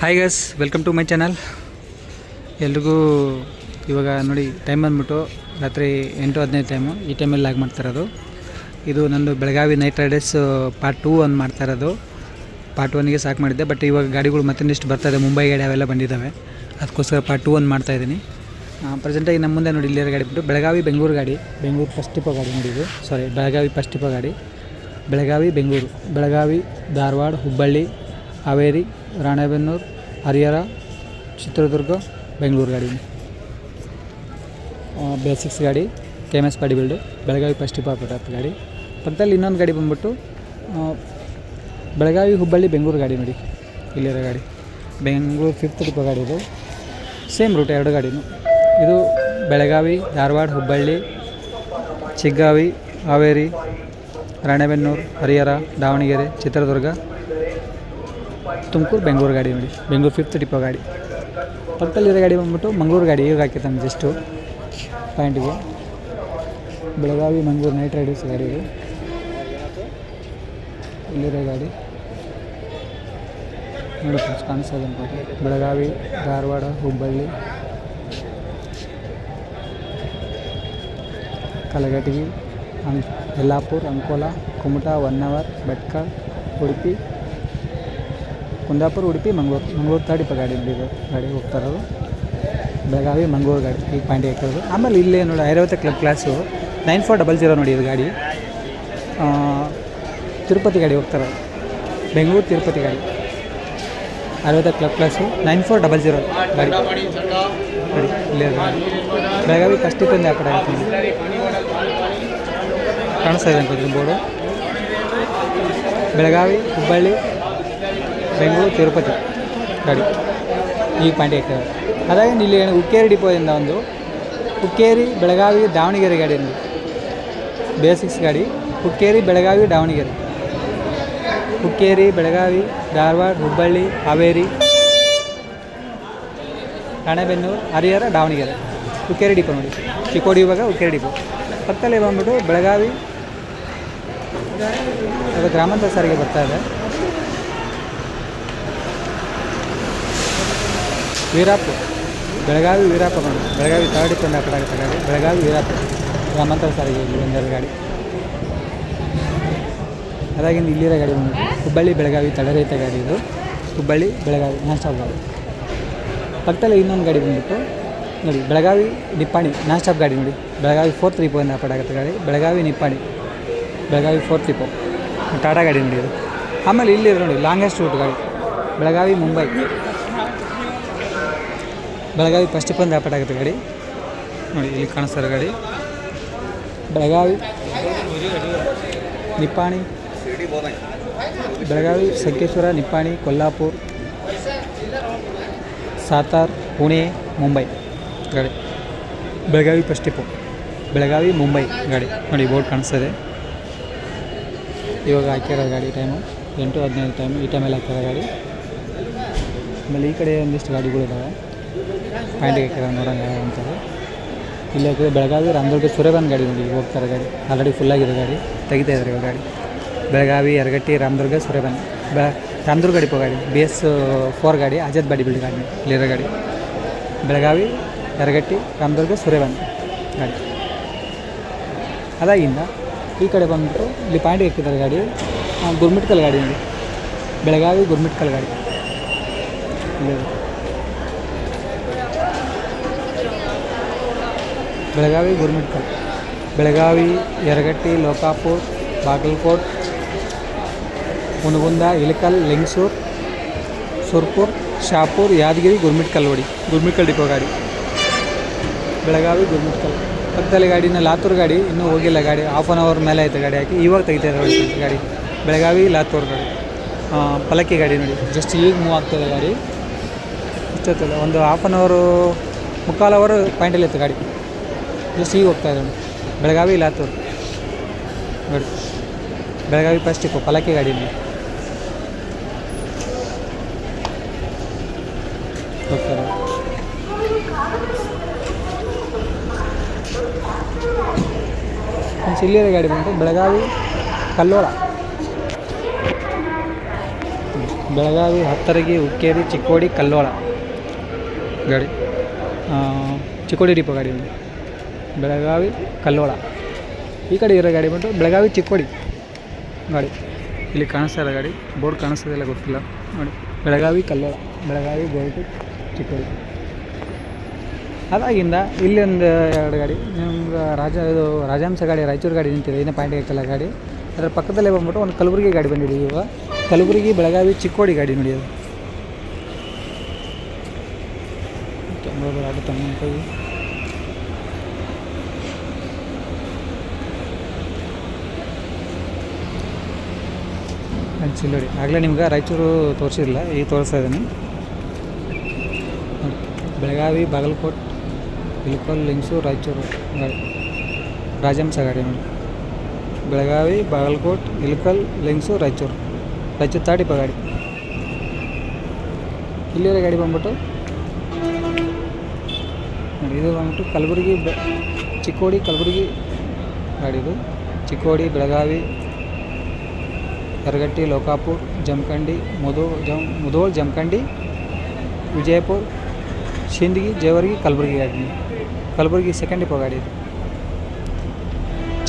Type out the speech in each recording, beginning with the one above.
Hi guys welcome to my channel ಎಲ್ರಿಗೂ ಇವಾಗ ನೋಡಿ ಟೈಮ್ ಬಂದ್ಬಿಟ್ಟು ರಾತ್ರಿ ಎಂಟು ಹದಿನೈದು ಟೈಮು ಈ ಟೈಮಲ್ಲಿ ಲಾಗ್ ಮಾಡ್ತಿರೋದು ಇದು ನಂದು Belagavi night riders part two ಒಂದು ಮಾಡ್ತಾ ಇರೋದು. ಪಾರ್ಟ್ ಒನ್ಗೆ ಸಾಕು ಮಾಡಿದ್ದೆ ಬಟ್ ಇವಾಗ ಗಾಡಿಗಳು ಮತ್ತೊಂದಿಷ್ಟು ಬರ್ತಾ ಇದೆ. ಮುಂಬೈ ಗಾಡಿ ಅವೆಲ್ಲ ಬಂದಿದ್ದಾವೆ ಅದಕ್ಕೋಸ್ಕರ ಪಾರ್ಟ್ ಟೂ ಒಂದು ಮಾಡ್ತಾ ಇದ್ದೀನಿ. ಪ್ರೆಸೆಂಟಾಗಿ ನಮ್ಮ ಮುಂದೆ ನೋಡಿ, ಇಲ್ಲಿರೋ ಗಾಡಿ ಬಿಟ್ಟು ಬೆಳಗಾವಿ ಬೆಂಗಳೂರು ಗಾಡಿ. ಬೆಂಗಳೂರು ಫಸ್ಟ್ ಟಿಪ್ಪ ಗಾಡಿ ನೋಡಿ ಸಾರಿ ಬೆಳಗಾವಿ ಫಸ್ಟ್ ಟಿಪ್ಪ ಗಾಡಿ. ಬೆಳಗಾವಿ ಬೆಂಗಳೂರು. ಬೆಳಗಾವಿ ಧಾರವಾಡ, ಹುಬ್ಬಳ್ಳಿ, ಹಾವೇರಿ ರಾಣೆಬೆನ್ನೂರು, ಹರಿಹರ, ಚಿತ್ರದುರ್ಗ, ಬೆಂಗಳೂರು ಗಾಡಿ. ಬೇಸಿಕ್ಸ್ ಗಾಡಿ K M S body build Belagavi first ಟಿಪ್ಪ ಗಾಡಿ. ಪಕ್ಕದಲ್ಲಿ ಇನ್ನೊಂದು ಗಾಡಿ ಬಂದ್ಬಿಟ್ಟು ಬೆಳಗಾವಿ ಹುಬ್ಬಳ್ಳಿ, ಬೆಂಗಳೂರು ಗಾಡಿ ನೋಡಿ. ಇಲ್ಲಿರೋ ಗಾಡಿ. ಬೆಂಗಳೂರು ಫಿಫ್ತ್ ಟಿಪ್ಪ ಗಾಡಿ ಇದು. ಸೇಮ್ ರೂಟ್ ಎರಡು ಗಾಡಿನೂ. ಇದು ಬೆಳಗಾವಿ, ಧಾರವಾಡ, ಹುಬ್ಬಳ್ಳಿ, ಚಿಗ್ಗಾವಿ, ಹಾವೇರಿ, ರಾಣೆಬೆನ್ನೂರು, ಹರಿಹರ, ದಾವಣಗೆರೆ, ಚಿತ್ರದುರ್ಗ ತುಮಕೂರು, ಬೆಂಗಳೂರು ಗಾಡಿ ನೋಡಿ. ಬೆಂಗಳೂರು ಫಿಫ್ತ್ ಡಿಪೋ ಗಾಡಿ. ಪಕ್ಕದಲ್ಲಿರೋ ಗಾಡಿ ಬಂದ್ಬಿಟ್ಟು ಮಂಗಳೂರು ಗಾಡಿ ಈಗ ಹಾಕಿರ್ತಾನೆ ಜಸ್ಟು ಪಾಯಿಂಟಿಗೆ ಬೆಳಗಾವಿ, ಮಂಗಳೂರು ನೈಟ್ ರೈಡರ್ಸ್ ಗಾಡಿ ಇದು. ಇಲ್ಲಿರೋ ಗಾಡಿ. ನೋಡಿ ಫ್ರೆಂಡ್ಸ್ ಕಾಣಿಸ್ತದೆ ಅನ್ಕೋತೀನಿ ಬೆಳಗಾವಿ, ಧಾರವಾಡ, ಹುಬ್ಬಳ್ಳಿ. ಕಲಘಟಗಿ ಅಂ ಯಲ್ಲಾಪುರ, ಅಂಕೋಲ, ಕುಮಟಾ, ಹೊನ್ನಾವರ್ ಬೆಟ್ಕಾಳ್ ಉಡುಪಿ. ಕುಂದಾಪುರ, ಉಡುಪಿ, ಮಂಗ್ಳೂರು. ಮಂಗ್ಳೂರು ಮಂಗಳೂರು ಇಪ್ಪ ಗಾಡಿ ನಡೀದು. ಗಾಡಿ ಹೋಗ್ತಾ ಇರೋದು. ಬೆಳಗಾವಿ, ಮಂಗ್ಳೂರು ಗಾಡಿ ಈಗ ಪಾಯಿಂಟ್ ಹಾಕಿರೋದು ಆಮೇಲೆ ಇಲ್ಲೇ ನೋಡಿ Airavat club class nine four double zero ನೋಡಿ ಇದು ಗಾಡಿ. ತಿರುಪತಿ ಗಾಡಿ ಹೋಗ್ತಾ ಇರೋದು. ಬೆಂಗಳೂರು ತಿರುಪತಿ ಗಾಡಿ. Airavat club class nine four double zero ಗಾಡಿ. ನೋಡಿ ಇಲ್ಲೇ ಗಾಡಿ ಬೆಳಗಾವಿ ತಂದೆ ಆ ಕಡೆ ಆಗ್ತೀನಿ ಕಾಣಿಸ್ತಾ ಇದೆ ಅನ್ಕೋತೀನಿ ಬೋರ್ಡು. ಬೆಳಗಾವಿ, ಹುಬ್ಬಳ್ಳಿ ಬೆಂಗಳೂರು ತಿರುಪತಿ ಗಾಡಿ ಈಗ ಹಾಕ್ತಾರೆ ಅದಾಗಿ ಇಲ್ಲಿ ಹುಕ್ಕೇರಿ ಡಿಪೋದಿಂದ ಒಂದು ಹುಕ್ಕೇರಿ ಬೆಳಗಾವಿ, ದಾವಣಗೆರೆ ಗಾಡಿ ನೋಡಿ ಬೇಸಿಕ್ಸ್ ಗಾಡಿ ಹುಕ್ಕೇರಿ ಬೆಳಗಾವಿ, ದಾವಣಗೆರೆ. ಹುಕ್ಕೇರಿ ಬೆಳಗಾವಿ, ಧಾರವಾಡ, ಹುಬ್ಬಳ್ಳಿ, ಹಾವೇರಿ, ರಾಣೆಬೆನ್ನೂರು, ಹರಿಹರ, ದಾವಣಗೆರೆ. ಹುಕ್ಕೇರಿ ಡಿಪೋ ನೋಡಿ. ಚಿಕ್ಕೋಡಿ ಇವಾಗ ಹುಕ್ಕೇರಿ ಡಿಪೋ. ಪಕ್ಕದಲ್ಲಿ ಬಂದ್ಬಿಟ್ಟು ಬೆಳಗಾವಿ, ಅದು ಗ್ರಾಮಾಂತರ ಸಾರಿಗೆ ಬರ್ತಾ ಇದೆ. ವೀರಾಪುರ ಬೆಳಗಾವಿ ವೀರಾಪುರ ನೋಡಿ ಬೆಳಗಾವಿ ತರ್ಡ್ ಡಿಪೆಂಡ್ ಕಡೆ ಗಾಡಿ ಬೆಳಗಾವಿ ವೀರಾಪುರ ಗ್ರಾಮಾಂತರ ಸಾರಿಗೆ ಇಲ್ಲಿ ಒಂದೆರಡು ಗಾಡಿ. ಅದಾಗಿಂದ ಇಲ್ಲಿರೋ ಗಾಡಿ ಬಂದಿದೆ ಹುಬ್ಬಳ್ಳಿ, ಬೆಳಗಾವಿ ತಡರೈತ ಗಾಡಿ ಇದು. ಹುಬ್ಬಳ್ಳಿ, ಬೆಳಗಾವಿ ನಾನ್ ಗಾಡಿ ಪಕ್ಕದಲ್ಲಿ ಇನ್ನೊಂದು ಗಾಡಿ ಬಂದ್ಬಿಟ್ಟು, ನೋಡಿ, ಬೆಳಗಾವಿ, ನಿಪ್ಪಾಣಿ ನಾನ್ ಸ್ಟಾಪ್ ಗಾಡಿ ನೋಡಿ. ಬೆಳಗಾವಿ ಫೋರ್ತ್ ರಿಪೋ ಪೋ ಆಗುತ್ತೆ ಗಾಡಿ. ಬೆಳಗಾವಿ, ನಿಪ್ಪಾಣಿ, ಬೆಳಗಾವಿ ಫೋರ್ತ್ ರಿಪೋ ಟಾಟಾ ಗಾಡಿ ನೋಡಿ ಆಮೇಲೆ ಇಲ್ಲಿ ನೋಡಿ ಲಾಂಗೆಸ್ಟ್ ರೂಟ್ ಗಾಡಿ. ಬೆಳಗಾವಿ, ಮುಂಬೈ. ಬೆಳಗಾವಿ ಫಸ್ಟ್ ಬಂದು ಆಪೇಟ್ ಆಗುತ್ತೆ ಗಾಡಿ. ನೋಡಿ ಇಲ್ಲಿ ಕಾಣಿಸ್ತಾರೆ ಗಾಡಿ. ಬೆಳಗಾವಿ. ನಿಪ್ಪಾಣಿ. ಬೆಳಗಾವಿ ಸಂಕೇಶ್ವರ ನಿಪ್ಪಾಣಿ ಕೊಲ್ಲಾಪುರ್ ಸಾತಾರ್ ಪುಣೆ ಮುಂಬೈ ಗಾಡಿ. ಬೆಳಗಾವಿ ಫಸ್ಟ್ ಟಿಪ್ಪು ಬೆಳಗಾವಿ ಮುಂಬೈ ಗಾಡಿ. ನೋಡಿ ಬೋರ್ಡ್ ಕಾಣಿಸ್ತದೆ ಇವಾಗ ಹಾಕಿರೋ ಗಾಡಿ ಟೈಮು ಎಂಟು ಹದಿನೈದು ಟೈಮು ಈ ಟೈಮಲ್ಲಿ ಹಾಕಿರೋ ಗಾಡಿ. ಆಮೇಲೆ ಈ ಕಡೆ ಒಂದಿಷ್ಟು ಗಾಡಿಗಳಿದ್ದಾವೆ ಪಾಯಿಂಟಿಗೆ ಹಾಕಿರೋ ನೋಡೋಣ ಅಂತಾರೆ. ಇಲ್ಲಿ ಹಾಕಿದ್ರೆ ಬೆಳಗಾವಿ ರಾಮದುರ್ಗ ಸುರೇಬನ್ ಗಾಡಿ ನೋಡಿ ಹೋಗ್ತಾರೆ ಗಾಡಿ. ಆಲ್ರೆಡಿ ಫುಲ್ಲಾಗಿದೆ ಗಾಡಿ. ತೆಗಿತಾ ಇದ್ದಾರೆ ಇವಾಗ ಗಾಡಿ. ಬೆಳಗಾವಿ ಎರಗಟ್ಟಿ ರಾಮದುರ್ಗ, ಸುರೇಬನ್. ಬೆ, ರಾಮದುರ್ಗ ಪೋ ಗಾಡಿ. ಬಿ ಎಸ್ ಫೋರ್ ಗಾಡಿ ಆಜಾದ್ ಬಾಡಿ ಬಿಲ್ಡ್ ಗಾಡಿ ಇಲ್ಲಿರೋ ಗಾಡಿ. ಬೆಳಗಾವಿ ಎರಗಟ್ಟಿ ರಾಮದುರ್ಗ, ಸುರೇಬನ್ ಗಾಡಿ. ಅದಾಗಿಂದ ಈ ಕಡೆ ಬಂದ್ಬಿಟ್ಟು ಇಲ್ಲಿ ಪಾಯಿಂಟಿಗೆ ಹಾಕಿದ್ದಾರೆ ಗಾಡಿ. ಗುರ್ಮಿಟ್ಕಲ್ ಗಾಡಿ ಬೆಳಗಾವಿ ಗುರ್ಮಿಟ್ಕಲ್ ಗಾಡಿ. ಬೆಳಗಾವಿ ಗುರ್ಮಿಟ್ಕಲ್ ಬೆಳಗಾವಿ, ಯರಗಟ್ಟಿ, ಲೋಕಾಪುರ್, ಬಾಗಲಕೋಟ್, ಮುನಗುಂದ, ಇಳಕಲ್, ಲಿಂಗ್ಸೂರ್, ಸುರ್ಪುರ್, ಶಾಪುರ್, ಯಾದಗಿರಿ ಗುರ್ಮಿಟ್ಕಲ್ ಓಡಿ ಗುರ್ಮಿಟ್ಕಲ್ ಡಿಪೋ ಗಾಡಿ. ಬೆಳಗಾವಿ ಗುರ್ಮಿಟ್ಕಲ್ ಪಕ್ಕದಲ್ಲಿ ಗಾಡಿನ ಲಾತೂರ್ ಗಾಡಿ, ಇನ್ನೂ ಹೋಗಿಲ್ಲ ಗಾಡಿ. ಹಾಫ್ ಆನ್ ಅವರ್ ಮೇಲೆ ಆಯಿತು ಗಾಡಿ ಹಾಕಿ. ಇವಾಗ ತೆಗಿತಾ ಇದ್ದಾರೆ ಗಾಡಿ ಬೆಳಗಾವಿ, ಲಾತೂರ್ ಗಾಡಿ. ಪಲಕ್ಕಿ ಗಾಡಿ ನೋಡಿ. ಜಸ್ಟ್ ಈಗ ಮೂವ್ ಆಗ್ತದೆ ಗಾಡಿ. ಇಷ್ಟ ಒಂದು ಹಾಫ್ ಆನ್ ಅವರು ಮುಕ್ಕಾಲು ಅವರು ಪಾಯಿಂಟಲ್ಲಿ ಇತ್ತು ಗಾಡಿ. ಜಸ್ಟ್ ಈಗ ಹೋಗ್ತಾ ಇದ್ದಾನೆ ಬೆಳಗಾವಿ ಲಾತೂರು. ನೋಡಿ. ಬೆಳಗಾವಿ ಫಸ್ಟ್ ಟಿಪ್ಪು ಪಲ್ಲಕ್ಕಿ ಗಾಡಿ ನೋಡಿ ಹೋಗ್ತಾರೆ ಇಲ್ಲಿರೋ ಗಾಡಿ ಬಂತು. ಬೆಳಗಾವಿ, ಕಲ್ಲೋಳ. ಬೆಳಗಾವಿ, ಹತ್ತರಗಿ, ಹುಕ್ಕೇರಿ, ಚಿಕ್ಕೋಡಿ, ಕಲ್ಲೋಳ. ಗಾಡಿ. ಚಿಕ್ಕೋಡಿ ಡಿಪೋ ಗಾಡಿ. ಬೆಳಗಾವಿ ಕಲ್ಲೋಳ. ಈ ಕಡೆ ಇರೋ ಗಾಡಿ ಬಂದು ಬೆಳಗಾವಿ ಚಿಕ್ಕೋಡಿ. ಗಾಡಿ ಇಲ್ಲಿ ಕಾಣಿಸ್ತಾ ಇರೋ ಗಾಡಿ. ಬೋರ್ಡ್ ಕಾಣಿಸ್ತದಿಲ್ಲ ಗೊತ್ತಿಲ್ಲ. ನೋಡಿ, ಬೆಳಗಾವಿ ಕಲ್ಲೋಳ. ಬೆಳಗಾವಿ ಗೋಲ್ಟು ಚಿಕ್ಕೋಡಿ. ಅದಾಗಿಂದ ಇಲ್ಲಿ ಒಂದು ಎರಡು ಗಾಡಿ. ನಿಮ್ಗೆ ರಾಜ, ಇದು ರಾಜಹಂಸ ಗಾಡಿ, ರಾಯಚೂರು ಗಾಡಿ ನಿಂತಿದೆ. ಇನ್ನೂ ಪಾಯಿಂಟ್ ಹಾಕಲ್ಲ ಗಾಡಿ. ಅದರ ಪಕ್ಕದಲ್ಲೇ ಬಂದ್ಬಿಟ್ಟು ಒಂದು ಕಲಬುರಗಿ ಗಾಡಿ ಬಂದಿದೆ ಇವಾಗ ಕಲಬುರಗಿ, ಬೆಳಗಾವಿ, ಚಿಕ್ಕೋಡಿ ಗಾಡಿ ನೋಡಿ ಅದು. ಕ್ಯಾಮ್ರಾ ಆಗುತ್ತೆ ಇಲ್ಲಿ ಆಗಲೇ ನಿಮ್ಗೆ ರಾಯಚೂರು ತೋರಿಸಿರಲಿಲ್ಲ ಈಗ ತೋರಿಸ್ತಾ ಇದ್ದೀನಿ. ಬೆಳಗಾವಿ, ಬಾಗಲಕೋಟ್ ಇಲ್ಕೋಲ್ ಲಿಂಗ್ಸೂರು, ರಾಯಚೂರು ರಾಜಹಂಸ ಗಾಡಿ ನೋಡಿ. ಬೆಳಗಾವಿ, ಬಾಗಲಕೋಟ್ ಇಲ್ಕಲ್ ಲಿಂಗ್ಸೂರು, ರಾಯಚೂರು. ರಾಯಚೂರು ತಾಡಿಪ ಗಾಡಿ. ಇಲ್ಲಿರೋ ಗಾಡಿ ಬಂದ್ಬಿಟ್ಟು. ನೋಡಿ, ಇದು ಬಂದ್ಬಿಟ್ಟು ಕಲಬುರಗಿ ಚಿಕ್ಕೋಡಿ ಕಲಬುರಗಿ ಗಾಡಿ ಇದು. ಚಿಕ್ಕೋಡಿ, ಬೆಳಗಾವಿ ಯರಗಟ್ಟಿ ಲೋಕಾಪುರ್ ಜಮಖಂಡಿ ಮುದೋ ಜಮ್ ಮುಧೋಳ್ ಜಮಖಂಡಿ ವಿಜಯಪುರ ಶಿಂದಗಿ ಜೇವರ್ಗಿ ಕಲಬುರಗಿ ಗಾಡಿ ಕಲಬುರಗಿ ಸೆಕೆಂಡ್ ಡಿಪೋ ಗಾಡಿ ಇದು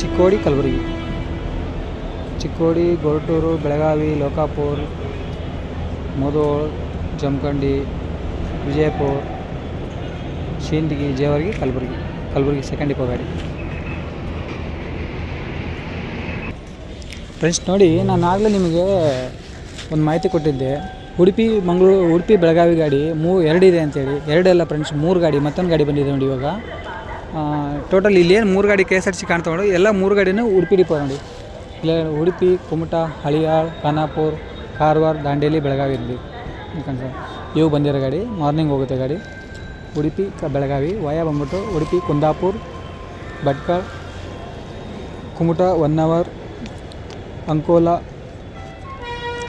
ಚಿಕ್ಕೋಡಿ ಕಲಬುರಗಿ ಚಿಕ್ಕೋಡಿ ಗೊರಟೂರು ಬೆಳಗಾವಿ ಲೋಕಾಪುರ್ ಮುಧೋಳ್ ಜಮಖಂಡಿ ವಿಜಯಪುರ ಶಿಂದಗಿ ಜೇವರ್ಗಿ ಕಲಬುರಗಿ ಕಲಬುರಗಿ ಸೆಕೆಂಡ್ ಡಿಪೋ ಗಾಡಿ ಫ್ರೆಂಡ್ಸ್ ನೋಡಿ, ನಾನು ಆಗಲೇ ನಿಮಗೆ ಒಂದು ಮಾಹಿತಿ ಕೊಟ್ಟಿದ್ದೆ. ಉಡುಪಿ, ಮಂಗಳೂರು, ಉಡುಪಿ ಬೆಳಗಾವಿ ಗಾಡಿ ಮೂ ಎರಡಿದೆ ಅಂತೇಳಿ. ಎರಡಲ್ಲ ಫ್ರೆಂಡ್ಸ್ ಮೂರು ಗಾಡಿ, ಮತ್ತೊಂದು ಗಾಡಿ ಬಂದಿದೆ ನೋಡಿ ಇವಾಗ. ಟೋಟಲ್ ಇಲ್ಲೇನು ಮೂರು ಗಾಡಿ ಕೆ ಎಸ್ ಆರ್ ಸಿ ಕಾಣ್ತಾವೆ ಎಲ್ಲ ಮೂರು ಗಾಡಿನೂ ಉಡುಪಿ ಡಿಪೋ ನೋಡಿ. ಇಲ್ಲ, ಉಡುಪಿ, ಕುಮಟಾ, ಹಳಿಯಾಳ್, ಖಾನಾಪುರ್, ಕಾರವಾರ, ದಾಂಡೇಲಿ, ಬೆಳಗಾವಿ ಇರಲಿ. ಯಾಕಂದ್ರೆ ಇವು ಬಂದಿರೋ ಗಾಡಿ ಮಾರ್ನಿಂಗ್ ಹೋಗುತ್ತೆ ಗಾಡಿ. ಉಡುಪಿ ಬೆಳಗಾವಿ ವಯ ಬಂದ್ಬಿಟ್ಟು ಉಡುಪಿ, ಕುಂದಾಪುರ್, ಭಟ್ಕಳ, ಕುಮಟಾ, ಒನ್ ಅವರ್ ಅಂಕೋಲಾ,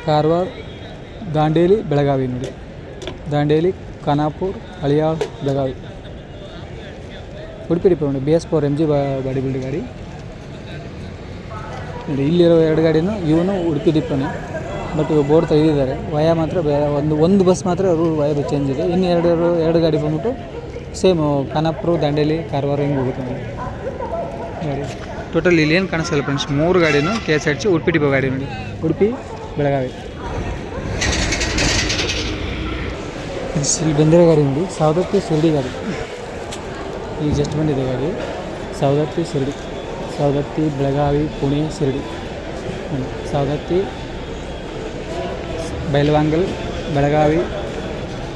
ಕಾರವಾರ, ದಾಂಡೇಲಿ, ಬೆಳಗಾವಿ ನೋಡಿ. ದಾಂಡೇಲಿ, ಖಾನಾಪುರ್, ಹಳಿಯಾಳ್, ಬೆಳಗಾವಿ. ಉಡುಪಿ ಡಿಪೋ ನೋಡಿ. B S four M G body build ಗಾಡಿ. ನೋಡಿ, ಇಲ್ಲಿರೋ ಎರಡು ಗಾಡಿನೂ ಇವನು ಉಡುಪಿ ಡಿಪೋನೇ ಬಟ್ ಇವಾಗ ಬೋರ್ಡ್ ತೆಗೆದಿದ್ದಾರೆ. ವಯ ಮಾತ್ರ ಒಂದು ಒಂದು ಬಸ್ ಮಾತ್ರ ಅವರು ವಯ ಚೇಂಜ್ ಇದೆ. ಇನ್ನು ಎರಡು ಎರಡು ಗಾಡಿ ಬಂದ್ಬಿಟ್ಟು ಸೇಮು, ಖಾನಾಪುರ, ದಾಂಡೇಲಿ, ಕಾರವಾರ ಹಿಂಗೆ ಹೋಗುತ್ತೆ ನೋಡಿ. ಟೋಟಲ್ ಇಲ್ಲಿ ಏನು ಕಾಣಿಸಲ್ಲ ಫ್ರೆಂಡ್ಸ್ ಮೂರು ಗಾಡಿನೂ K S R T Udupi depot ಗಾಡಿ ನೋಡಿ. ಉಡುಪಿ ಬೆಳಗಾವಿ ಇಲ್ಲಿ ಬಂದಿರೋ ಗಾಡಿ ನೋಡಿ ಸವದತ್ತಿ ಶಿರ್ಡಿ ಗಾಡಿ. ಈಗ ಜಸ್ಟ್ ಬಂದಿದೆ ಗಾಡಿ. ಸವದತ್ತಿ ಶಿರ್ಡಿ ಸವದತ್ತಿ ಬೆಳಗಾವಿ ಪುಣೆ ಶಿರ್ಡಿ ಸವದತ್ತಿ ಬೈಲವಾಂಗಲ್ ಬೆಳಗಾವಿ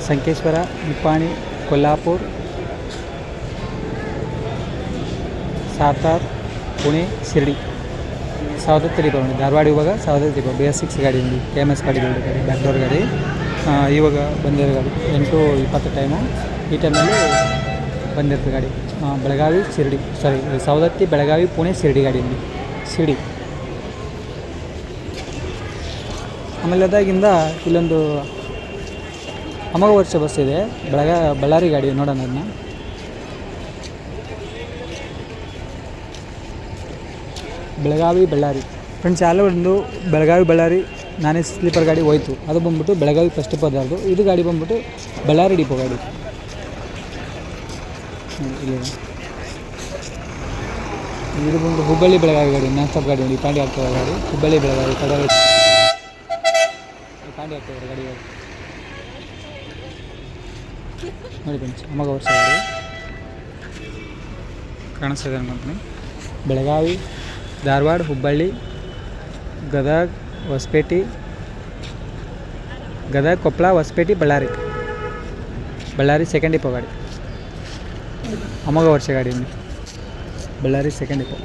ಸಂಕೇಶ್ವರ ನಿಪ್ಪಾಣಿ ಕೊಲ್ಲಾಪುರ್ ಸಾತಾರ್ ಪುಣೆ, ಶಿರ್ಡಿ. ಡಿಪೋ ನೋಡಿ ಧಾರವಾಡ ಇವಾಗ Savadatti depot B S six ಗಾಡಿ ಇಲ್ಲಿ ಕೆ ಎಂ ಎಸ್ ಗಾಡಿ ಗಾಡಿ ಬ್ಯಾಕ್ಡೋರ್ ಗಾಡಿ. ಇವಾಗ ಬಂದಿರೋ ಗಾಡಿ ಎಂಟು ಇಪ್ಪತ್ತು ಟೈಮು ಈ ಟೈಮಲ್ಲಿ ಬಂದಿರ್ತದೆ ಗಾಡಿ. ಬೆಳಗಾವಿ, ಶಿರ್ಡಿ. ಸಾರಿ ಸವದತ್ತಿ ಬೆಳಗಾವಿ, ಪುಣೆ, ಶಿರಡಿ ಗಾಡಿ ಶಿರ್ಡಿ. ಆಮೇಲೆ ಅದಾಗಿಂದ ಇಲ್ಲೊಂದು ಅಮೋಘ ವರ್ಷ ಬಸ್ ಇದೆ. ಬೆಳಗಾ, ಬಳ್ಳಾರಿ ಗಾಡಿ ನೋಡೋಣ ಅದನ್ನ. ಬೆಳಗಾವಿ, ಬಳ್ಳಾರಿ. ಫ್ರೆಂಡ್ಸ್ ಯಾರೋ ಒಂದು ಬೆಳಗಾವಿ, ಬಳ್ಳಾರಿ, ನಾನೇ ಸ್ಲೀಪರ್ ಗಾಡಿ ಹೋಯ್ತು. ಅದು ಬಂದ್ಬಿಟ್ಟು ಬೆಳಗಾವಿ ಫಸ್ಟ್ ಪದಾರ್ದು ಇದು ಗಾಡಿ ಬಂದ್ಬಿಟ್ಟು ಬಳ್ಳಾರಿ ಡಿಪೋ ಗಾಡಿ. ಇದು ಬಂದು ಹುಬ್ಬಳ್ಳಿ ಬೆಳಗಾವಿ ಗಾಡಿ, ನಾನ್ ಸ್ಟಾಪ್ ಗಾಡಿ ನೋಡಿ ಪಾಂಡಿ ಆಗ್ತದೆ ಗಾಡಿ. ಹುಬ್ಬಳ್ಳಿ ಬೆಳಗಾವಿ ಕಡೆ ಪಾಂಡಿ ಆಗ್ತದೆ ಗಾಡಿ ನೋಡಿ ಫ್ರೆಂಡ್ಸ್ ಅಮ್ಮಗ ವರ್ಷ ಗಾಡಿ. ಕಾಣಿಸ್ತಿದೆ ಬೆಳಗಾವಿ. ಧಾರವಾಡ, ಹುಬ್ಬಳ್ಳಿ, ಗದಗ, ಹೊಸಪೇಟೆ, ಗದಗ, ಕೊಪ್ಪಳ, ಹೊಸಪೇಟೆ, ಬಳ್ಳಾರಿ. ಬಳ್ಳಾರಿ ಸೆಕೆಂಡ್ ಡಿಪೋ ಗಾಡಿ. ಅಮೋಘ ವರ್ಷ ಗಾಡಿ ಬಳ್ಳಾರಿ ಸೆಕೆಂಡ್ ಡಿಪೋ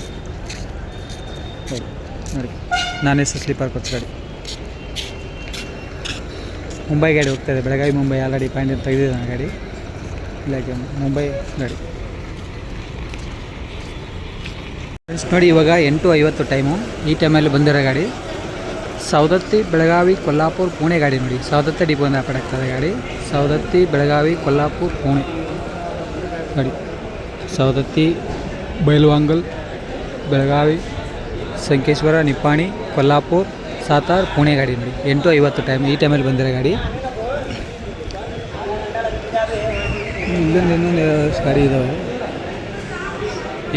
ನೋಡಿ. ನಾನೇ ನಾನ್ ಎಸ್ ಸ್ಲೀಪರ್ ಕೊಟ್ಟು ಗಾಡಿ. ಮುಂಬೈ ಗಾಡಿ ಹೋಗ್ತಾ ಇದೆ. ಬೆಳಗಾವಿ, ಮುಂಬೈ, ಆಲ್ರೆಡಿ ಪಾಯಿಂಟ್ ತೆಗೆದಿದ್ದಾನೆ ಗಾಡಿ. ಇಲಾಖೆ ಮುಂಬೈ ಗಾಡಿ ಫ್ರೆಂಡ್ಸ್ ನೋಡಿ, ಇವಾಗ ಎಂಟು ಐವತ್ತು ಟೈಮು. ಈ ಟೈಮಲ್ಲಿ ಬಂದಿರೋ ಗಾಡಿ. ಸೌದತ್ತಿ ಬೆಳಗಾವಿ ಕೊಲ್ಲಾಪುರ ಪುಣೆ ಗಾಡಿ ನೋಡಿ. ಸೌದತ್ತಿ ಡಿಪೋಯಿಂದ ಆ ಕಡೆ ಆಗ್ತದೆ ಗಾಡಿ. ಸವದತ್ತಿ ಬೆಳಗಾವಿ ಕೊಲ್ಲಾಪುರ ಪುಣೆ. ನೋಡಿ. ಸವದತ್ತಿ, ಬೈಲ್ವಾಂಗಲ್, ಬೆಳಗಾವಿ, ಸಂಕೇಶ್ವರ, ನಿಪ್ಪಾಣಿ, ಕೊಲ್ಲಾಪುರ್, ಸಾತಾರ್, ಪುಣೆ ಗಾಡಿ ನೋಡಿ. ಎಂಟು ಐವತ್ತು ಟೈಮ್ ಈ ಟೈಮಲ್ಲಿ ಬಂದಿರೋ ಗಾಡಿ. ಇಲ್ಲೊಂದು ಇನ್ನೊಂದು ಗಾಡಿ ಇದ್ದಾವೆ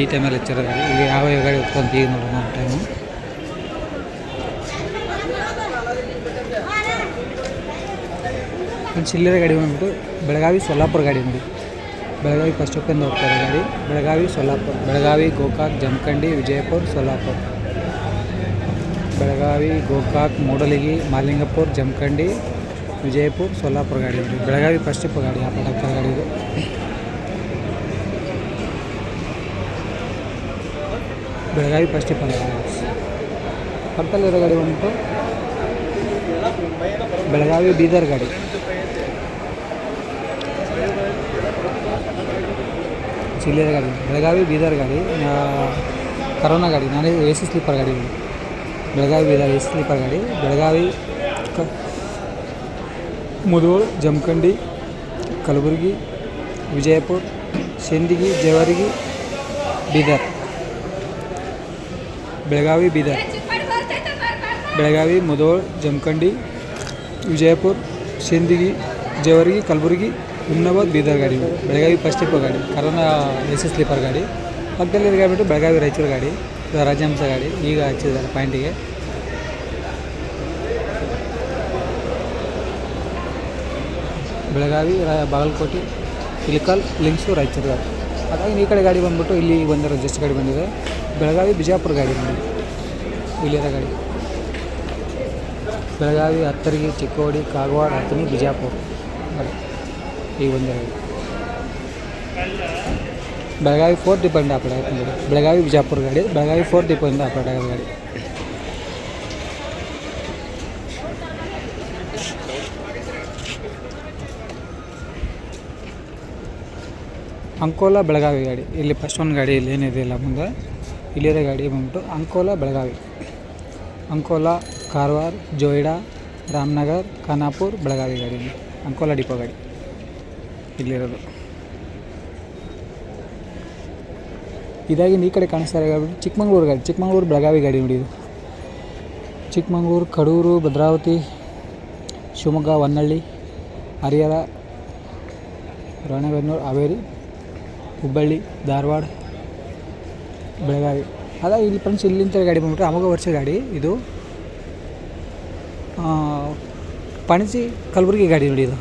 ಈ ಟೈಮಲ್ಲಿ ಗಾಡಿ ಈಗ ಯಾವ ಯಾವ ಗಾಡಿ ಹೊತ್ಕೊಂತ ಈಗ ನೋಡೋಣ ಟೈಮು. ಒಂದು ಚಿಲ್ಲರೆ ಗಾಡಿ ಬಂದ್ಬಿಟ್ಟು ಬೆಳಗಾವಿ ಸೊಲ್ಲಾಪುರ ಗಾಡಿ ನೋಡಿ. ಬೆಳಗಾವಿ ಫಸ್ಟ್ ಸ್ಟಾಪಿಂದ ಹೋಗ್ತಾರೆ ಗಾಡಿ. ಬೆಳಗಾವಿ ಸೊಲ್ಲಾಪುರ. ಬೆಳಗಾವಿ, ಗೋಕಾಕ್, ಜಮಖಂಡಿ, ವಿಜಯಪುರ, ಸೊಲ್ಲಾಪುರ. ಬೆಳಗಾವಿ, ಗೋಕಾಕ್, ಮೂಡಲಗಿ, ಮಾಲಿಂಗಪುರ, ಜಮಖಂಡಿ, ವಿಜಯಪುರ, ಸೊಲ್ಲಾಪುರ ಗಾಡಿ ನೋಡಿ. ಬೆಳಗಾವಿ ಫಸ್ಟ್ ಸ್ಟಾಪ್ ಗಾಡಿ, ಆ ಗಾಡಿ ಇದು. ಬೆಳಗಾವಿ ಫಸ್ಟ್ ಸ್ಟಾಪ್ ಪಕ್ಕದಲ್ಲಿರೋ ಗಾಡಿ ಬಂದ್ಬಿಟ್ಟು ಬೆಳಗಾವಿ ಬೀದರ್ ಗಾಡಿ. ಚಿಲ್ಲರೆ ಗಾಡಿ. ಬೆಳಗಾವಿ ಬೀದರ್ ಗಾಡಿ. ಕರೋನಾ ಗಾಡಿ. ನಾನೇ ಎ ಸಿ ಸ್ಲೀಪರ್ ಗಾಡಿ. Belagavi Bidar A C sleeper ಗಾಡಿ. ಬೆಳಗಾವಿ ಕ ಮುಧೋಳ್ ಜಮಖಂಡಿ, ಕಲಬುರಗಿ, ವಿಜಯಪುರ, ಸಿಂದಗಿ, ಜೇವರ್ಗಿ, ಬೀದರ್. ಬೆಳಗಾವಿ ಬೀದರ್. ಬೆಳಗಾವಿ ಮುಧೋಳ್ ಜಮಖಂಡಿ, ವಿಜಯಪುರ, ಸಿಂದಗಿ, ಜೇವರ್ಗಿ, ಕಲಬುರಗಿ ಹುಮ್ನಾಬಾದ್ ಬೀದರ್ ಗಾಡಿ. ಬೆಳಗಾವಿ ಫಸ್ಟ್ ಸ್ಲೀಪರ್ ಗಾಡಿ. ಕರೋನಾ ಎ ಸಿ ಸ್ಲೀಪರ್ ಗಾಡಿ. ಪಕ್ಕದಲ್ಲಿ ಗಾಡಿಬಿಟ್ಟು ಬೆಳಗಾವಿ ರಾಯಚೂರು ಗಾಡಿ. ರಾಜಹಂಸ ಗಾಡಿ. ಈಗ ಹಚ್ಚಿದ್ದಾರೆ ಪಾಯಿಂಟಿಗೆ ಬೆಳಗಾವಿ ಬಾಗಲಕೋಟೆ, ಇಳಕಲ್ ಲಿಂಕ್ಸು ರಾಯಚೂರು ಗಾಡಿ. ಹಾಗಾಗಿ ಈ ಕಡೆ ಗಾಡಿ ಬಂದ್ಬಿಟ್ಟು ಇಲ್ಲಿ ಬಂದಿರೋ ಜಸ್ಟ್ ಗಾಡಿ ಬಂದಿದೆ. ಬೆಳಗಾವಿ ಬಿಜಾಪುರ ಗಾಡಿ ನೋಡಿ. ಗಾಡಿ. ಬೆಳಗಾವಿ, ಹತ್ತರಿಗೆ, ಚಿಕ್ಕೋಡಿ, ಕಾಗವಾಡ ಹತ್ತನಿ ಬಿಜಾಪುರ. ಈ ಒಂದೇ ಗಾಡಿ. ಬೆಳಗಾವಿ ಫೋರ್ ಡಿಪೆಂಡ್ ಆಪರೇಟ್ ಆಗುತ್ತೆ ಬೆಳಗಾವಿ ಬಿಜಾಪುರ ಗಾಡಿ, ಬೆಳಗಾವಿ ಫೋರ್ ಡಿಪೆಂಡ್ ಆಪರೇಟ್ ಆಗೋದು ಗಾಡಿ. ಅಂಕೋಲಾ ಬೆಳಗಾವಿ ಗಾಡಿ. ಇಲ್ಲಿ ಫಸ್ಟ್ ಒಂದು ಗಾಡಿ ಇಲ್ಲಿ ಏನಿದೆಯಲ್ಲ ಮುಂದೆ? ಇಲ್ಲಿರೋ ಗಾಡಿ ಬಂದ್ಬಿಟ್ಟು ಅಂಕೋಲ ಬೆಳಗಾವಿ. ಅಂಕೋಲ, ಕಾರವಾರ, ಜೋಯಿಡಾ, ರಾಮನಗರ್, ಖಾನಾಪುರ್, ಬೆಳಗಾವಿ ಗಾಡಿ. ಅಂಕೋಲ ಡಿಪೋ ಗಾಡಿ. ಇಲ್ಲಿರೋದು. ಇದಾಗಿಂದ ಈ ಕಡೆ ಕಾಣಿಸ್ತಾ ಇರೋ ಗಾಡಿ ಚಿಕ್ಕಮಂಗ್ಳೂರು ಗಾಡಿ. ಚಿಕ್ಕಮಂಗ್ಳೂರು, ಬೆಳಗಾವಿ ಗಾಡಿ ನೋಡಿ ಇದು. ಚಿಕ್ಕಮಂಗ್ಳೂರು, ಕಡೂರು, ಭದ್ರಾವತಿ, ಶಿವಮೊಗ್ಗ, ಹೊನ್ನಳ್ಳಿ, ಹರಿಹರ, ರಾಣೆಬೆನ್ನೂರು, ಹಾವೇರಿ, ಹುಬ್ಬಳ್ಳಿ, ಧಾರವಾಡ ಬೆಳಗಾವಿ. ಅದ ಇಲ್ಲಿ ಫ್ರೆಂಡ್ಸ್ ಇಲ್ಲಿಂದ ಗಾಡಿ ಬಂದ್ಬಿಟ್ರೆ ಅಮೋಘ ವರ್ಷ ಗಾಡಿ ಇದು. ಪಣಜಿ ಕಲಬುರಗಿ ಗಾಡಿ ನೋಡಿ ಇದು.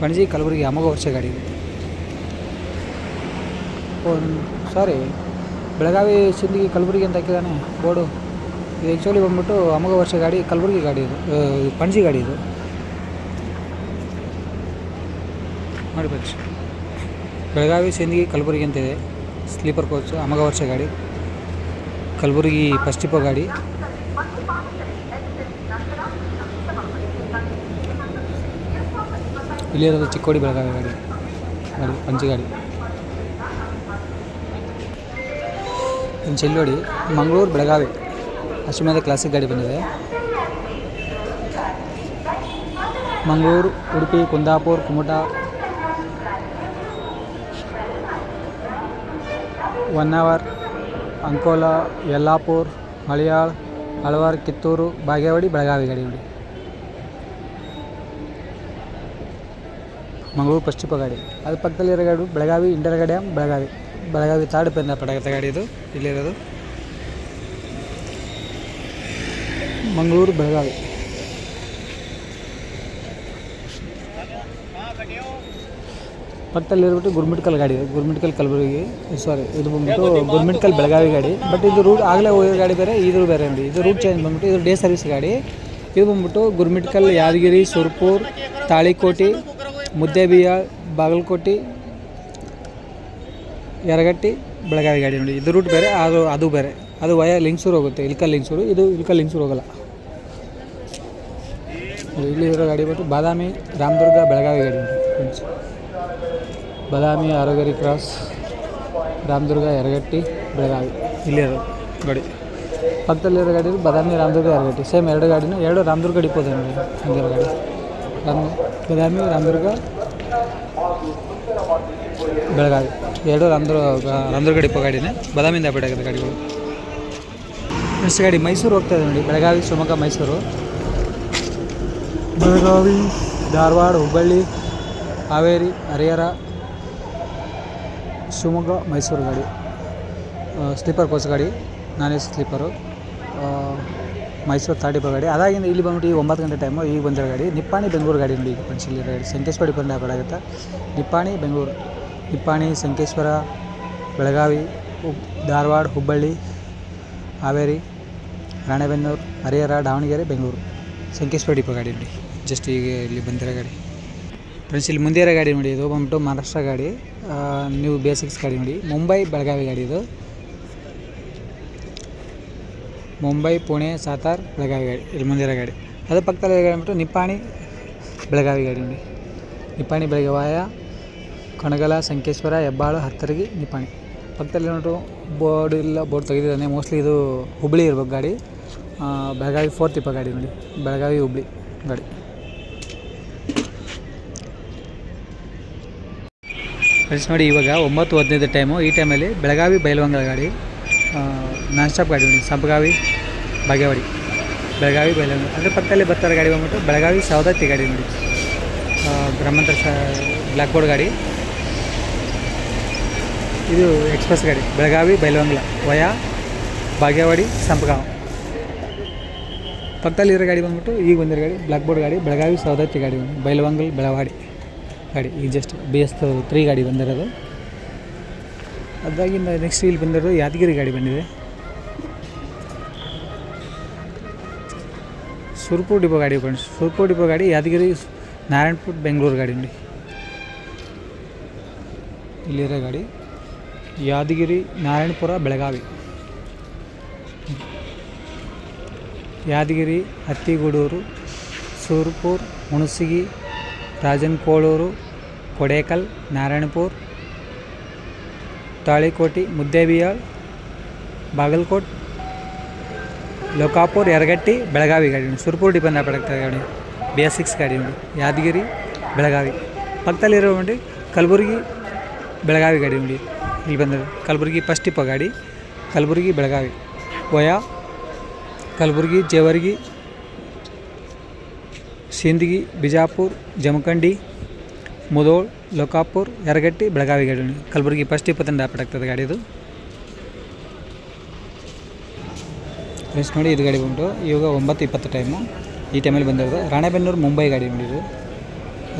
ಪಣಜಿ ಕಲಬುರ್ಗಿ ಅಮೋಘ ವರ್ಷ ಗಾಡಿ ಒಂದು ಸಾರಿ ಬೆಳಗಾವಿ ಸಿಂದಗಿ ಕಲಬುರಗಿ ಅಂತ ಹಾಕಿದ್ದಾನೆ. ಬೋರ್ಡು. ಇದು ಆ್ಯಕ್ಚುಲಿ ಬಂದ್ಬಿಟ್ಟು ಅಮೋಘ ವರ್ಷ ಗಾಡಿ, ಕಲಬುರಗಿ ಗಾಡಿ ಇದು. ಪಣಜಿ ಗಾಡಿ ಇದು. ನೋಡಿ ಬೆಳಗಾವಿ ಸಿಂದಗಿ ಕಲಬುರಗಿ ಅಂತಿದೆ. ಸ್ಲೀಪರ್ ಕೋಚ್ ಅಮೋಘ ವರ್ಷ ಗಾಡಿ. ಕಲಬುರಗಿ ಟಿಪ್ಪೋ ಗಾಡಿ. ಇಲ್ಲಿರೋದು ಚಿಕ್ಕೋಡಿ ಬೆಳಗಾವಿ ಗಾಡಿ. ಗಾಡಿ, ಪಂಚಿ ಗಾಡಿ. ಇನ್ನು ಚೆಲ್ಲೋಡಿ, ಮಂಗಳೂರು, ಬೆಳಗಾವಿ. ಅಶ್ವಮೇಧ ಕ್ಲಾಸಿಕ್ ಗಾಡಿ ಬಂದಿದೆ. ಮಂಗಳೂರು, ಉಡುಪಿ, ಕುಂದಾಪುರ, ಕುಮಟ ಹೊನ್ನಾವರ್ ಅಂಕೋಲಾ ಯಲ್ಲಾಪುರ್ ಮಳಿಯಾಳ್ ಹಳವಾರ್ ಕಿತ್ತೂರು ಬಾಗೇವಾಡಿ ಬೆಳಗಾವಿ ಗಾಡಿ ನೋಡಿ ಮಂಗಳೂರು ಪಶ್ಚಿಮ ಗಾಡಿ ಅದು ಪಕ್ಕದಲ್ಲಿರೋ ಗಾಡಿ ಬೆಳಗಾವಿ ಇಂಟರ್ ಗಾಡಿ ಬೆಳಗಾವಿ ಬೆಳಗಾವಿ ತಾಡ್ ಪೆಂದ ಪಡಗತ್ತ ಗಾಡಿ ಇದು. ಇಲ್ಲಿರೋದು. ಮಂಗಳೂರು, ಬೆಳಗಾವಿ. ಪಕ್ಕದಲ್ಲಿರ್ಬಿಟ್ಟು ಗುರ್ಮಿಟ್ಕಲ್ ಗಾಡಿ ಇದೆ. ಗುರ್ಮಿಟ್ಕಲ್ ಕಲಬುರಗಿ ಸಾರಿ ಇದು ಬಂದ್ಬಿಟ್ಟು ಗುರ್ಮಿಟ್ಕಲ್ ಬೆಳಗಾವಿ ಗಾಡಿ. ಬಟ್ ಇದು ರೂಟ್ ಆಗಲೇ ಹೋಗಿರೋ ಗಾಡಿ ಬೇರೆ, ಇದು ಬೇರೆ ನೋಡಿ ಇದು ರೂಟ್ ಚೇಂಜ್ ಬಂದ್ಬಿಟ್ಟು, ಇದು ಡೇ ಸರ್ವಿಸ್ ಗಾಡಿ. ಇದು ಬಂದ್ಬಿಟ್ಟು ಗುರ್ಮಿಟ್ಕಲ್, ಯಾದಗಿರಿ, ಸುರ್ಪುರ್, ತಾಳಿಕೋಟಿ, ಮುದ್ದೇಬಿಯ, ಬಾಗಲಕೋಟೆ, ಯರಗಟ್ಟಿ, ಬೆಳಗಾವಿ ಗಾಡಿ ನೋಡಿ. ಇದು ರೂಟ್ ಬೇರೆ, ಅದು ಅದು ಬೇರೆ. ಅದು ವಯ ಲಿಂಗ್ಸೂರು ಹೋಗುತ್ತೆ. ಇಲ್ಕಲ್ ಲಿಂಗ್ಸೂರು ಇದು ಇಲ್ಕಲ್ ಲಿಂಗ್ಸೂರು ಹೋಗಲ್ಲ. ಇಲ್ಲಿ ಇರೋ ಗಾಡಿ ಬಂದು ಬಾದಾಮಿ, ರಾಮದುರ್ಗ, ಬೆಳಗಾವಿ ಗಾಡಿ ಫ್ರೆಂಡ್ಸ್ ಬಾದಾಮಿ ಆರೋಗರಿ ಕ್ರಾಸ್ ರಾಮದುರ್ಗ ಯರಗಟ್ಟಿ ಬೆಳಗಾವಿ. ಇಲ್ಲಿರೋದು ಗಾಡಿ. ಪಕ್ಕದಲ್ಲಿರೋ ಗಾಡಿ ಬದಾಮಿ ರಾಮದುರ್ಗ ಯರಗಟ್ಟಿ. ಸೇಮ್ ಎರಡು ಗಾಡಿನ ಎರಡು ರಾಮದುರ್ಗ ಡಿಪೋದೆ ನೋಡಿ ಹಂಗಿರೋ ಗಾಡಿ. ರಾಮ್ ಬದಾಮಿ ರಾಮದುರ್ಗ ಬೆಳಗಾವಿ. ಎರಡು ರಾಮದುರ್ಗ ರಾಮದುರ್ಗ ಡಿಪೋ ಗಾಡಿನೇ ಬಾದಾಮಿಯಿಂದ ಬಿಡಾಗಿದೆ ಗಾಡಿಗಳು. ನೆಕ್ಸ್ಟ್ ಗಾಡಿ ಮೈಸೂರು ಹೋಗ್ತಾ ಇದೆ ನೋಡಿ. ಬೆಳಗಾವಿ ಶಿವಮೊಗ್ಗ ಮೈಸೂರು. ಬೆಳಗಾವಿ ಧಾರವಾಡ ಹುಬ್ಬಳ್ಳಿ ಹಾವೇರಿ ಹರಿಹರ ಶಿವಮೊಗ್ಗ, ಮೈಸೂರು ಗಾಡಿ ಸ್ಲೀಪರ್ ಕೋಚ್ ಗಾಡಿ ನಾನ್ ಸ್ಲೀಪರು ಮೈಸೂರು ಫೈವ್ ಗಾಡಿ. ಅದಾಗಿಂದ ಇಲ್ಲಿ ಬಂದ್ಬಿಟ್ಟು ಈ ಒಂಬತ್ತು ಗಂಟೆ ಟೈಮು ಈಗ ಬಂದಿರೋ ಗಾಡಿ. ನಿಪ್ಪಾಣಿ, ಬೆಂಗಳೂರು ಗಾಡಿ ನೋಡಿ ಇಲ್ಲಿ ಗಾಡಿ. ಸಂಕೇಶ್ವರ ಡಿಪೆಂಡ್ ನಿಪ್ಪಾಣಿ, ಬೆಂಗಳೂರು. ನಿಪ್ಪಾಣಿ ಸಂಕೇಶ್ವರ ಬೆಳಗಾವಿ ಧಾರವಾಡ, ಹುಬ್ಬಳ್ಳಿ, ಹಾವೇರಿ, ರಾಣೆಬೆನ್ನೂರು, ಹರಿಹರ, ದಾವಣಗೆರೆ, ಬೆಂಗಳೂರು. ಸಂಕೇಶ್ವರ ಡಿಪೋ ಗಾಡಿ ನೋಡಿ. ಜಸ್ಟ್ ಈಗ ಇಲ್ಲಿ ಬಂದಿರೋ ಗಾಡಿ. ಫ್ರೆಂಡ್ಸ್ ಇಲ್ಲಿ ಮುಂದೆ ಗಾಡಿ ನೋಡಿ. ಇದು ಬಂದ್ಬಿಟ್ಟು ಮಹಾರಾಷ್ಟ್ರ ಗಾಡಿ. ನೀವು ಬೇಸಿಕ್ಸ್ ಗಾಡಿ ನೋಡಿ. ಮುಂಬೈ ಬೆಳಗಾವಿ ಗಾಡಿ ಇದು. ಮುಂಬೈ, ಪುಣೆ, ಸಾತಾರ್, ಬೆಳಗಾವಿ ಗಾಡಿ, ಇಲ್ಲಿ ಮುಂದಿರೋ ಗಾಡಿ. ಅದ್ರ ಪಕ್ಕದಲ್ಲಿ ಗಾಡಿ ಬಿಟ್ಟು ನಿಪ್ಪಾಣಿ, ಬೆಳಗಾವಿ ಗಾಡಿ ನೋಡಿ. ನಿಪ್ಪಾಣಿ, ಬೆಳಗಾವಾಯ, ಕಣಗಲ, ಸಂಕೇಶ್ವರ, ಹೆಬ್ಬಾಳು, ಹತ್ತರಗಿ, ನಿಪ್ಪಾಣಿ. ಪಕ್ಕದಲ್ಲಿ ನೋಡ್ರು, ಬೋರ್ಡ್ ಇಲ್ಲ, ಬೋರ್ಡ್ ತೆಗೆದಿದ್ದಾನೆ. ಮೋಸ್ಟ್ಲಿ ಇದು ಹುಬ್ಳಿ ಇರ್ಬೇಕು ಗಾಡಿ. ಬೆಳಗಾವಿ ಫೋರ್ತ್ ಇಪ್ಪ ಗಾಡಿ ನೋಡಿ. ಬೆಳಗಾವಿ ಹುಬ್ಳಿ ಗಾಡಿ. ಫ್ರೆಂಡ್ಸ್ ನೋಡಿ, ಇವಾಗ ಒಂಬತ್ತು ಹದಿನೈದು ಟೈಮು ಈ ಟೈಮಲ್ಲಿ ಬೆಳಗಾವಿ ಬೈಲವಂಗಲ ಗಾಡಿ ನಾನ್ ಸ್ಟಾಪ್ ಗಾಡಿ ನೋಡಿ ಸಂಪಗಾವಿ ಬಾಗೇವಾಡಿ ಬೆಳಗಾವಿ ಬೈಲವಂಗ ಅದ್ರ ಪಕ್ಕದಲ್ಲಿ ಬರ್ತಾರೆ ಗಾಡಿ ಬಂದ್ಬಿಟ್ಟು ಬೆಳಗಾವಿ ಸವದತ್ತಿ ಗಾಡಿ ನೋಡಿ. ಗ್ರಾಮಾಂತರ ಸ ಬ್ಲ್ಯಾಕ್ ಬೋರ್ಡ್ ಗಾಡಿ. ಇದು ಎಕ್ಸ್ಪ್ರೆಸ್ ಗಾಡಿ. ಬೆಳಗಾವಿ ಬೈಲವಂಗಲ. ವಯಾ ಬಾಗೇವಾಡಿ ಸಂಪಗಾಂವ್ ಪಕ್ಕದಲ್ಲಿರೋ ಗಾಡಿ ಬಂದ್ಬಿಟ್ಟು ಈಗ ಬಂದಿರೋ ಗಾಡಿ ಬ್ಲ್ಯಾಕ್ ಬೋರ್ಡ್ ಗಾಡಿ. ಬೆಳಗಾವಿ ಸವದತ್ತಿ ಗಾಡಿ ಬೈಲವಂಗಲ್, ಬೆಳವಾಡಿ. ಗಾಡಿ ಈಗ ಜಸ್ಟ್ ಬಿ ಎಸ್ ತ್ರೀ ಗಾಡಿ ಬಂದಿರೋದು. ಅದಾಗಿಂದ ನೆಕ್ಸ್ಟ್ ಇಲ್ಲಿ ಬಂದಿರೋದು ಯಾದಗಿರಿ ಗಾಡಿ ಬಂದಿದೆ. ಸುರ್ಪುರ್ ಡಿಪೋ ಗಾಡಿ ಫ್ರೆಂಡ್ಸ್ ಸುರ್ಪುರ್ ಡಿಪೋ ಗಾಡಿ, ಯಾದಗಿರಿ ನಾರಾಯಣಪುರ್ ಬೆಂಗಳೂರು ಗಾಡಿ ನೋಡಿ. ಇಲ್ಲಿರೋ ಗಾಡಿ, ಯಾದಗಿರಿ ನಾರಾಯಣಪುರ ಬೆಳಗಾವಿ. ಯಾದಗಿರಿ ಹತ್ತಿಗೂಡೂರು, ಸುರ್ಪುರ್, ಹುಣಸಗಿ ರಾಜನಕೋಳೂರು, ಕೊಡೇಕಲ್, ನಾರಾಯಣಪುರ್, ತಾಳಿಕೋಟಿ ಮುದ್ದೇಬಿಹಾಳ್ ಬಾಗಲಕೋಟ್, ಲೋಕಾಪುರ್, ಯರಗಟ್ಟಿ, ಬೆಳಗಾವಿ ಗಾಡಿ ನೋಡಿ. ಸುರ್ಪುರ್ ಡಿಪೆಂಡ್ ಆಗ್ಬಿಡುತ್ತೆ ಗಾಡಿ ಬಿ ಎಸ್ ಸಿಕ್ಸ್ ಗಾಡಿ ನೋಡಿ. ಯಾದಗಿರಿ, ಬೆಳಗಾವಿ. ಪಕ್ಕದಲ್ಲಿರೋ ನೋಡಿ ಕಲಬುರಗಿ, ಬೆಳಗಾವಿ ಗಾಡಿ ನೋಡಿ. ಇಲ್ಲಿ ಬಂದರೆ ಕಲಬುರಗಿ ಫಸ್ಟ್ ಟಿಪ್ಪ ಗಾಡಿ, ಕಲಬುರಗಿ, ಬೆಳಗಾವಿ. ವಯಾ, ಕಲಬುರಗಿ, ಜೇವರ್ಗಿ ಸಿಂದಗಿ, ಬಿಜಾಪುರ್, ಜಮಖಂಡಿ ಮುದೋಳ್ ಲೋಕಾಪುರ್, ಯರಗಟ್ಟಿ, ಬೆಳಗಾವಿ ಗಾಡಿ ಕಲಬುರ್ಗಿ ಫಸ್ಟ್ ಇಪ್ಪತ್ತೆಂಟು ಆಪಟ್ ಆಗ್ತದೆ ಗಾಡಿದು. ಫ್ರೆಂಡ್ಸ್ ನೋಡಿ, ಇದು ಗಾಡಿ ಬಂದು ಇವಾಗ ಒಂಬತ್ತು ಇಪ್ಪತ್ತು ಟೈಮು ಈ ಟೈಮಲ್ಲಿ ಬಂದಿರೋದು ರಾಣೆಬೆನ್ನೂರು, ಮುಂಬೈ ಗಾಡಿ ನೋಡಿ ಇದು.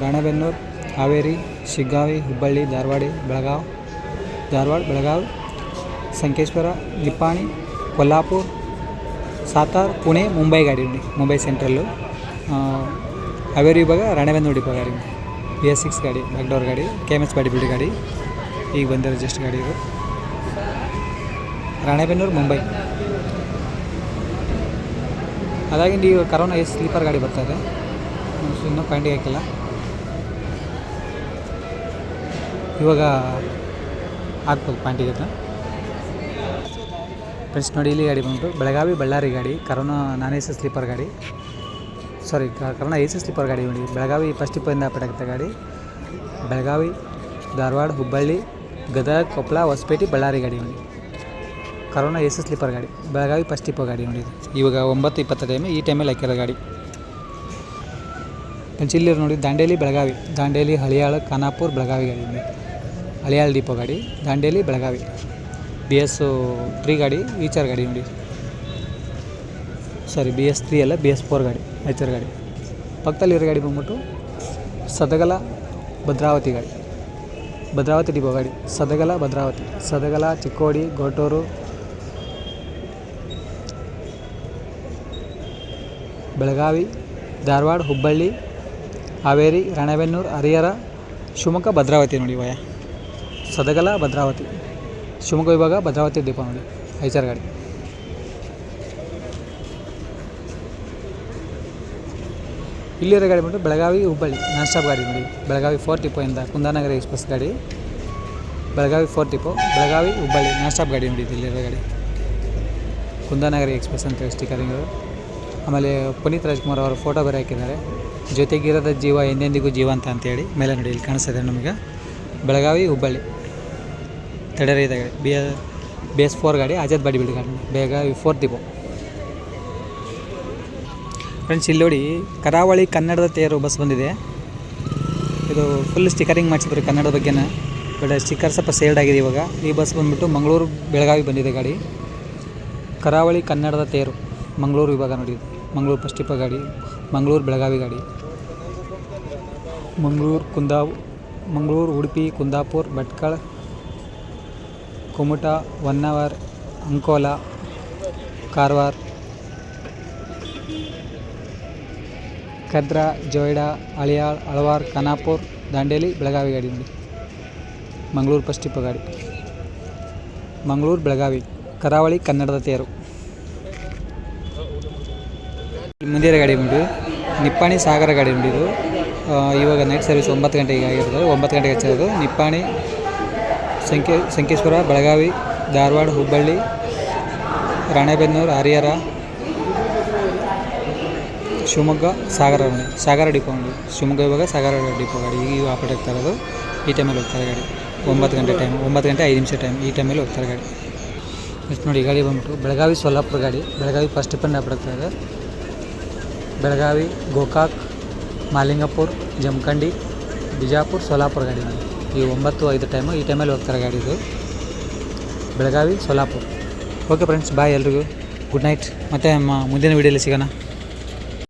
ರಾಣೆಬೆನ್ನೂರು, ಹಾವೇರಿ, ಶಿಗ್ಗಾವಿ, ಹುಬ್ಬಳ್ಳಿ, ಧಾರವಾಡ, ಬೆಳಗಾವಿ ಧಾರವಾಡ, ಬೆಳಗಾವಿ, ಸಂಕೇಶ್ವರ, ನಿಪ್ಪಾಣಿ, ಕೊಲ್ಲಾಪುರ್, ಸಾತಾರ್, ಪುಣೆ, ಮುಂಬೈ ಗಾಡಿ ಮುಂಬೈ ಸೆಂಟ್ರಲ್ಲು ಹಾವೇರಿ ವಿಭಾಗ, ರಾಣೆಬೆನ್ನೂರು ಡಿಪೋ ಗಾಡಿ. ಬಿ ಎಸ್ ಸಿಕ್ಸ್ ಗಾಡಿ ಬ್ಯಾಕ್ಡೋರ್ ಗಾಡಿ K M S body build ಗಾಡಿ. ಈಗ ಬಂದಿರೋ ಜಸ್ಟ್ ಗಾಡಿ ಇದು. ರಾಣೆಬೆನ್ನೂರು, ಮುಂಬೈ. ಅದಾಗಿಂದ ಈಗ ಕರೋನಾ ಎಸ್ ಸ್ಲೀಪರ್ ಗಾಡಿ ಬರ್ತಾ ಇದೆ. ಇನ್ನೂ ಪ್ಯಾಂಟಿಗೆ ಹಾಕಿಲ್ಲ ಇವಾಗ ಹಾಕ್ಬೋದು ಪ್ಯಾಂಟಿಗೆ ಅದನ್ನ ಫ್ರೆಂಡ್ಸ್ ನೋಡಿ ಇಲ್ಲಿ ಗಾಡಿ ಬಂದ್ಬಿಟ್ಟು, ಬೆಳಗಾವಿ, ಬಳ್ಳಾರಿ ಗಾಡಿ ಕರೋನಾ ನಾನ್ ಎ ಸ್ಲೀಪರ್ ಗಾಡಿ. Sorry Corona A C sleeper ಗಾಡಿ ನೋಡಿ. ಬೆಳಗಾವಿ ಫಸ್ಟ್ ಇಪ್ಪರಿಂದ ಪಟಾಕ್ತ ಗಾಡಿ. ಬೆಳಗಾವಿ, ಧಾರವಾಡ, ಹುಬ್ಬಳ್ಳಿ, ಗದಗ, ಕೊಪ್ಪಳ, ಹೊಸಪೇಟೆ, ಬಳ್ಳಾರಿ ಗಾಡಿ ನೋಡಿ. ಕರೋನಾ ಎ ಸಿ ಸ್ಲೀಪರ್ ಗಾಡಿ. ಬೆಳಗಾವಿ ಫಸ್ಟ್ ಟಿಪ್ಪೋ ಗಾಡಿ ನೋಡಿ. ಇವಾಗ ಒಂಬತ್ತು ಇಪ್ಪತ್ತು ಟೈಮ್ ಈ ಟೈಮಲ್ಲಿ ಹಾಕಿರೋ ಗಾಡಿ. ಪಂಚಿಲ್ಲಿ ನೋಡಿ ದಾಂಡೇಲಿ, ಬೆಳಗಾವಿ. ದಾಂಡೇಲಿ, ಹಳಿಯಾಳ, ಖಾನಾಪುರ, ಬೆಳಗಾವಿ ಗಾಡಿ ನೋಡಿ. ಹಳಿಯಾಳ ಡಿಪೋ ಗಾಡಿ. Dandeli, Belagavi. B S three ಗಾಡಿ ಈಚರ್ ಗಾಡಿ ನೋಡಿ. ಸಾರಿ ಬಿ ಎಸ್ ತ್ರೀ ಅಲ್ಲ ಬಿ ಎಸ್ ಫೋರ್ ಗಾಡಿ ಐಚರ್ ಗಾಡಿ. ಪಕ್ಕದಲ್ಲಿರೋ ಗಾಡಿ ಬಂದ್ಬಿಟ್ಟು ಸದಗಲ ಭದ್ರಾವತಿ ಗಾಡಿ. ಭದ್ರಾವತಿ ಡಿಪೋ ಗಾಡಿ. ಸದಗಲ ಭದ್ರಾವತಿ. ಸದಗಲ, ಚಿಕ್ಕೋಡಿ, ಗೋಟೂರು. ಬೆಳಗಾವಿ, ಧಾರವಾಡ, ಹುಬ್ಬಳ್ಳಿ, ಹಾವೇರಿ, ರಾಣೆಬೆನ್ನೂರು, ಹರಿಹರ, ಶಿವಮೊಗ್ಗ, ಭದ್ರಾವತಿ ನೋಡಿ ವಯ ಸದಗಲ, ಭದ್ರಾವತಿ. ಶಿವಮೊಗ್ಗ ವಿಭಾಗ, ಭದ್ರಾವತಿ ದೀಪ ನೋಡಿ. ಐಚರ್ ಗಾಡಿ. ಇಲ್ಲಿರೋ ಗಾಡಿ ಬಂದು ಬೆಳಗಾವಿ ಹುಬ್ಬಳ್ಳಿ, ನಾನ್ ಸ್ಟಾಪ್ ಗಾಡಿ ನೋಡಿ. ಬೆಳಗಾವಿ ಫೋರ್ ಟಿಪ್ಪೋಯಿಂದ ಕುಂದಾನಗರ ಎಕ್ಸ್ಪ್ರೆಸ್ ಗಾಡಿ. Belagavi four depot Belagavi Hubballi, non stop ಗಾಡಿ ನೋಡಿ ಇಲ್ಲಿರೋ ಗಾಡಿ. ಕುಂದಾನಗರಿ ಎಕ್ಸ್ಪ್ರೆಸ್ ಅಂತ ಸ್ಟಿಕರಿಂಗ್ ಆಮೇಲೆ ಪುನೀತ್ ರಾಜ್ಕುಮಾರ್ ಅವರ ಫೋಟೋ ಬೇರೆ ಹಾಕಿದ್ದಾರೆ. ಜೊತೆಗಿರದ ಜೀವ, ಎಂದೆಂದಿಗೂ ಜೀವಂತ ಅಂತೇಳಿ ಮೇಲೆ ನೋಡಿ, ಇಲ್ಲಿ ಕಾಣಿಸ್ತಿದೆ ನಮಗೆ. ಬೆಳಗಾವಿ ಹುಬ್ಬಳ್ಳಿ. ತಡೆರೆ ಇದೆ ಗಾಡಿ. ಬಿ ಎಸ್ ಫೋರ್ ಗಾಡಿ, ಆಜಾದ್ ಬಾಡಿ ಬಿಡಿ ಗಾಡಿ. ಬೆಳಗಾವಿ ಫೋರ್ ಡಿಪೋ ಫ್ರೆಂಡ್ಸ್ ಇಲ್ಲಿ ನೋಡಿ ಕರಾವಳಿ ಕನ್ನಡದ ತೇರು ಬಸ್ ಬಂದಿದೆ. ಇದು ಫುಲ್ ಸ್ಟಿಕರಿಂಗ್ ಮಾಡಿಸಿದ್ರು ಕನ್ನಡ ಬಗ್ಗೆನ. ಬಟ್ ಸ್ಟಿಕ್ಕರ್ ಸ್ವಲ್ಪ ಸೇಲ್ಡ್ ಆಗಿದೆ ಇವಾಗ. ಈ ಬಸ್ ಬಂದ್ಬಿಟ್ಟು ಮಂಗಳೂರು ಬೆಳಗಾವಿ ಬಂದಿದೆ ಗಾಡಿ. ಕರಾವಳಿ ಕನ್ನಡದ ತೇರು ಮಂಗಳೂರು ವಿಭಾಗ ನೋಡಿ. ಮಂಗಳೂರು ಟಿಪ್ಪ ಗಾಡಿ, ಮಂಗಳೂರು ಬೆಳಗಾವಿ ಗಾಡಿ. ಮಂಗಳೂರು ಕುಂದಾ ಮಂಗಳೂರು ಉಡುಪಿ, ಕುಂದಾಪುರ್, ಭಟ್ಕಳ, ಕುಮಟ, ಹೊನ್ನಾವರ್, ಅಂಕೋಲ, ಕಾರವಾರ. ಕದ್ರಾ ಜೋಯಿಡಾ, ಅಳಿಯಾಳ್, ಅಳವಾರ್, ಖಾನಾಪುರ್, ದಾಂಡೇಲಿ, ಬೆಳಗಾವಿ ಗಾಡಿ ನೋಡಿ. ಮಂಗಳೂರು ಟಿಪ್ಪ ಗಾಡಿ. ಮಂಗಳೂರು, ಬೆಳಗಾವಿ, ಕರಾವಳಿ, ಕನ್ನಡದ ತೇರು. ಮುಂದಿನ ಗಾಡಿ ನೋಡಿ, ನಿಪ್ಪಾಣಿ ಸಾಗರ ಗಾಡಿ ಇದು. ಇವಾಗ ನೈಟ್ ಸರ್ವಿಸ್ ಒಂಬತ್ತು ಗಂಟೆಗೆ ಆಗಿರ್ತದೆ ಒಂಬತ್ತು ಗಂಟೆಗೆ ಹಚ್ಚಿರೋದು. ನಿಪ್ಪಾಣಿ, ಸಂಕೇ, ಸಂಕೇಶ್ವರ, ಬೆಳಗಾವಿ, ಧಾರವಾಡ, ಹುಬ್ಬಳ್ಳಿ, ರಾಣೆಬೆನ್ನೂರು ಹರಿಹರ ಶಿವಮೊಗ್ಗ, ಸಾಗರ ಸಾಗರ ಡಿಪೋ ನೋಡಿ. ಶಿವಮೊಗ್ಗ ಇವಾಗ ಸಾಗರ ಡಿಪೋ ಗಾಡಿ. ಈಗ ಆಪರೇಟ್ ಆಗ್ತಾ ಇರೋದು ಈ ಟೈಮಲ್ಲಿ ಹೋಗ್ತಾರೆ ಗಾಡಿ. ಒಂಬತ್ತು ಗಂಟೆ ಟೈಮ್ ಒಂಬತ್ತು ಗಂಟೆ ಐದು ನಿಮಿಷ ಟೈಮ್ ಈ ಟೈಮಲ್ಲಿ ಹೋಗ್ತಾರೆ ಗಾಡಿ. ನೆಕ್ಸ್ಟ್ ನೋಡಿ ಗಾಡಿ ಬಂದ್ಬಿಟ್ಟು ಬೆಳಗಾವಿ ಸೊಲ್ಲಾಪುರ ಗಾಡಿ. ಬೆಳಗಾವಿ ಫಸ್ಟ್ ಆಪರೇಟ್ ಆಗ್ತಾ ಇದೆ. ಬೆಳಗಾವಿ, ಗೋಕಾಕ್, ಮಾಲಿಂಗಪುರ್, ಜಮಖಂಡಿ, ಬಿಜಾಪುರ, ಸೊಲ್ಲಾಪುರ ಗಾಡಿ ಈ ಒಂಬತ್ತು ಐದು ಟೈಮು ಈ ಟೈಮಲ್ಲಿ ಹೋಗ್ತಾರೆ ಗಾಡಿ ಇದು. Belagavi Solapur okay friends bye ಎಲ್ರಿಗೂ. ಗುಡ್ ನೈಟ್ ಮತ್ತು ಮುಂದಿನ ವೀಡಿಯೋಲಿ ಸಿಗೋಣ.